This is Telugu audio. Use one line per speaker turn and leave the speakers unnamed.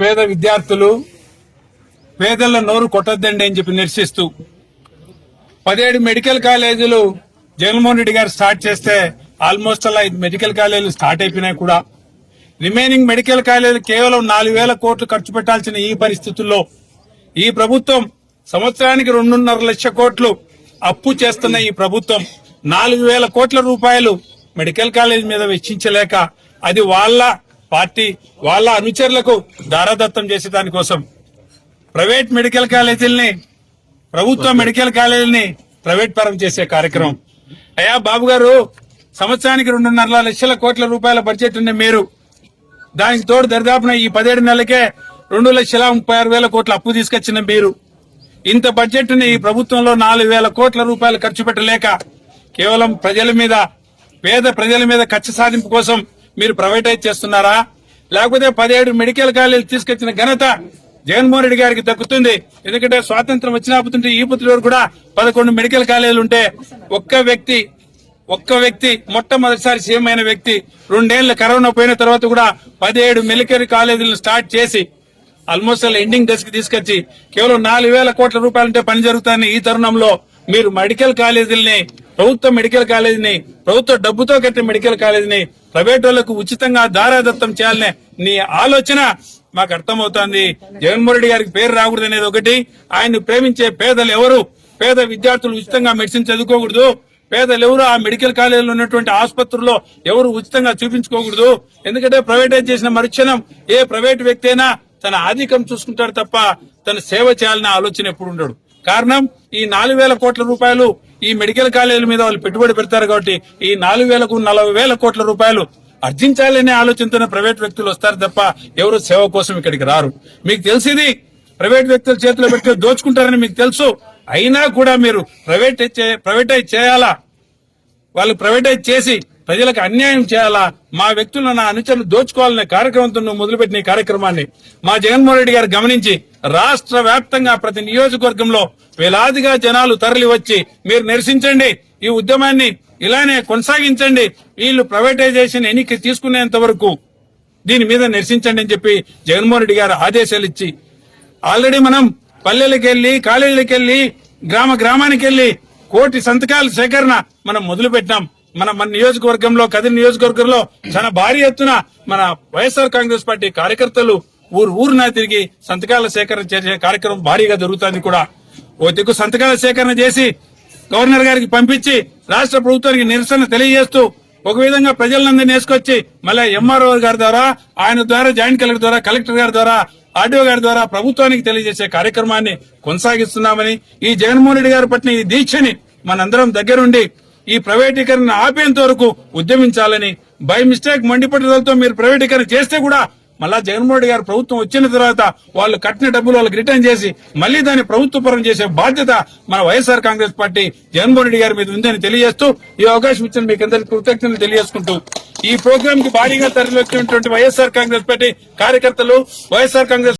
పేద విద్యార్థులు పేదల నోరు కొట్టొద్దండి అని చెప్పి నిరసిస్తూ పదిహేడు మెడికల్ కాలేజీలు జగన్మోహన్ రెడ్డి గారు స్టార్ట్ చేస్తే ఆల్మోస్ట్ అలా ఐదు మెడికల్ కాలేజీలు స్టార్ట్ అయిపోయినాయి కూడా. రిమైనింగ్ మెడికల్ కాలేజీలు కేవలం నాలుగు వేల కోట్లు ఖర్చు పెట్టాల్సిన ఈ పరిస్థితుల్లో ఈ ప్రభుత్వం సంవత్సరానికి రెండున్నర లక్ష కోట్లు అప్పు చేస్తున్న ఈ ప్రభుత్వం నాలుగు వేల కోట్ల రూపాయలు మెడికల్ కాలేజ్ మీద వెచ్చించలేక అది వాళ్ళ పార్టీ వాళ్ళ అనుచరులకు దారాదత్తం చేసే దానికోసం ప్రైవేట్ మెడికల్ కాలేజీల్ని ప్రభుత్వ మెడికల్ కాలేజీని ప్రైవేట్ పరం చేసే కార్యక్రమం. అయ్యా బాబు గారు సంవత్సరానికి రెండున్నర లక్షల కోట్ల రూపాయల బడ్జెట్ ఉన్న మీరు దానికి తోడు దరిదాపున ఈ పదిహేడు నెలలకే రెండు లక్షల ముప్పై ఆరు వేల కోట్ల అప్పు తీసుకొచ్చిన మీరు. ఇంత బడ్జెట్ని ఈ ప్రభుత్వంలో నాలుగు వేల కోట్ల రూపాయలు ఖర్చు పెట్టలేక కేవలం ప్రజల మీద పేద ప్రజల మీద ఖర్చు సాధింపు కోసం మీరు ప్రైవేటైజ్ చేస్తున్నారా? లేకపోతే పదిహేడు మెడికల్ కాలేజీలు తీసుకొచ్చిన ఘనత జగన్మోహన్ రెడ్డి గారికి దక్కుతుంది. ఎందుకంటే స్వాతంత్రం వచ్చినప్పుతుంటే ఈ పుత్రుడు కూడా పదకొండు మెడికల్ కాలేజీలు ఉంటే ఒక్క వ్యక్తి ఒక్క వ్యక్తి మొట్టమొదటిసారి సీఎం అయిన వ్యక్తి రెండేళ్ళ కరోనా పోయిన తర్వాత కూడా పదిహేడు మెడికల్ కాలేజీలను స్టార్ట్ చేసి ఆల్మోస్ట్ అలా ఎండింగ్ డెస్క్ తీసుకొచ్చి కేవలం నాలుగు వేల కోట్ల రూపాయలుంటే పని జరుగుతాయని ఈ తరుణంలో మీరు మెడికల్ కాలేజీల్ని ప్రభుత్వ మెడికల్ కాలేజీని ప్రభుత్వ డబ్బుతో కట్టిన మెడికల్ కాలేజీని ప్రైవేట్ వాళ్ళకు ఉచితంగా దారాదత్తం చేయాలనే నీ ఆలోచన మాకు అర్థమవుతోంది. జగన్మోహన్ రెడ్డి గారికి పేరు రాకూడదు అనేది ఒకటి. ఆయన్ని ప్రేమించే పేదలు ఎవరు? పేద విద్యార్థులు ఉచితంగా మెడిసిన్ చదువుకోకూడదు. పేదలు ఎవరు ఆ మెడికల్ కాలేజీలో ఉన్నటువంటి ఆసుపత్రుల్లో ఎవరు ఉచితంగా చూపించుకోకూడదు? ఎందుకంటే ప్రైవేటైజ్ చేసిన మరుక్షణం ఏ ప్రైవేట్ వ్యక్తి అయినా తన ఆధికం చూసుకుంటాడు తప్ప తన సేవ చేయాలనే ఆలోచన ఎప్పుడు ఉండడు. కారణం ఈ నాలుగు వేల కోట్ల రూపాయలు ఈ మెడికల్ కాలేజీల మీద వాళ్ళు పెట్టుబడి పెడతారు కాబట్టి ఈ నాలుగు వేలకు నలభై వేల కోట్ల రూపాయలు అర్జించాలనే ఆలోచనతోనే ప్రైవేట్ వ్యక్తులు వస్తారు తప్ప ఎవరు సేవ కోసం ఇక్కడికి రారు. మీకు తెలిసింది ప్రైవేట్ వ్యక్తుల చేతిలో పెట్టి దోచుకుంటారని మీకు తెలుసు. అయినా కూడా మీరు ప్రైవేట్ ప్రైవేటైజ్ చేయాలా? వాళ్ళు ప్రైవేటైజ్ చేసి ప్రజలకు అన్యాయం చేయాలా? మా వ్యక్తులను నా అనుచరులు దోచుకోవాలనే కార్యక్రమంతో నువ్వు మొదలుపెట్టిన ఈ కార్యక్రమాన్ని మా జగన్మోహన్ రెడ్డి గారు గమనించి రాష్ట్ర వ్యాప్తంగా ప్రతి నియోజకవర్గంలో వేలాదిగా జనాలు తరలి వచ్చి మీరు నిరసించండి ఈ ఉద్యమాన్ని ఇలానే కొనసాగించండి వీళ్ళు ప్రైవేటైజేషన్ ఎన్నిక తీసుకునేంత వరకు దీని మీద నిరసించండి అని చెప్పి జగన్మోహన్ రెడ్డి గారు ఆదేశాలు ఇచ్చి ఆల్రెడీ మనం పల్లెలకు వెళ్ళి కాలేజీలకు వెళ్ళి గ్రామ గ్రామానికి వెళ్ళి కోటి సంతకాల సేకరణ మనం మొదలు పెట్టాం మన మన నియోజకవర్గంలో కదిరి నియోజకవర్గంలో చాలా భారీ ఎత్తున మన వైఎస్ఆర్ కాంగ్రెస్ పార్టీ కార్యకర్తలు ఊరు ఊరిన తిరిగి సంతకాల సేకరణ చేసే కార్యక్రమం భారీగా జరుగుతుంది కూడా. ఓ దిక్కు సంతకాల సేకరణ చేసి గవర్నర్ గారికి పంపించి రాష్ట్ర ప్రభుత్వానికి నిరసన తెలియజేస్తూ ఒక విధంగా ప్రజలందరినీ వేసుకొచ్చి మళ్ళీ ఎంఆర్ఓ గారి ద్వారా ఆయన ద్వారా జాయింట్ కలెక్టర్ ద్వారా కలెక్టర్ గారి ద్వారా ఆర్డీఓ గారి ద్వారా ప్రభుత్వానికి తెలియజేసే కార్యక్రమాన్ని కొనసాగిస్తున్నామని ఈ జగన్మోహన్ రెడ్డి గారి పట్టిన ఈ దీక్షని మనందరం దగ్గరుండి ఈ ప్రైవేటీకరణ ఆపేంత వరకు ఉద్యమించాలని బై మిస్టేక్ మండిపట్టుదలతో మీరు ప్రైవేటీకరణ చేస్తే కూడా మళ్ళా జగన్మోహన్ రెడ్డి గారు ప్రభుత్వం వచ్చిన తర్వాత వాళ్ళు కట్టిన డబ్బులు వాళ్ళకి రిటర్న్ చేసి మళ్ళీ దాన్ని ప్రభుత్వ పరం చేసే బాధ్యత మన YSR Congress party Jaganmohan Reddy గారి మీద ఉందని తెలియజేస్తూ ఈ అవకాశం ఇచ్చిన మీకు అందరికీ కృతజ్ఞతలు తెలియజేసుకుంటూ ఈ ప్రోగ్రామ్కి భారీగా తరలి వచ్చినటువంటి వైఎస్ఆర్ కాంగ్రెస్ పార్టీ కార్యకర్తలు వైఎస్ఆర్ కాంగ్రెస్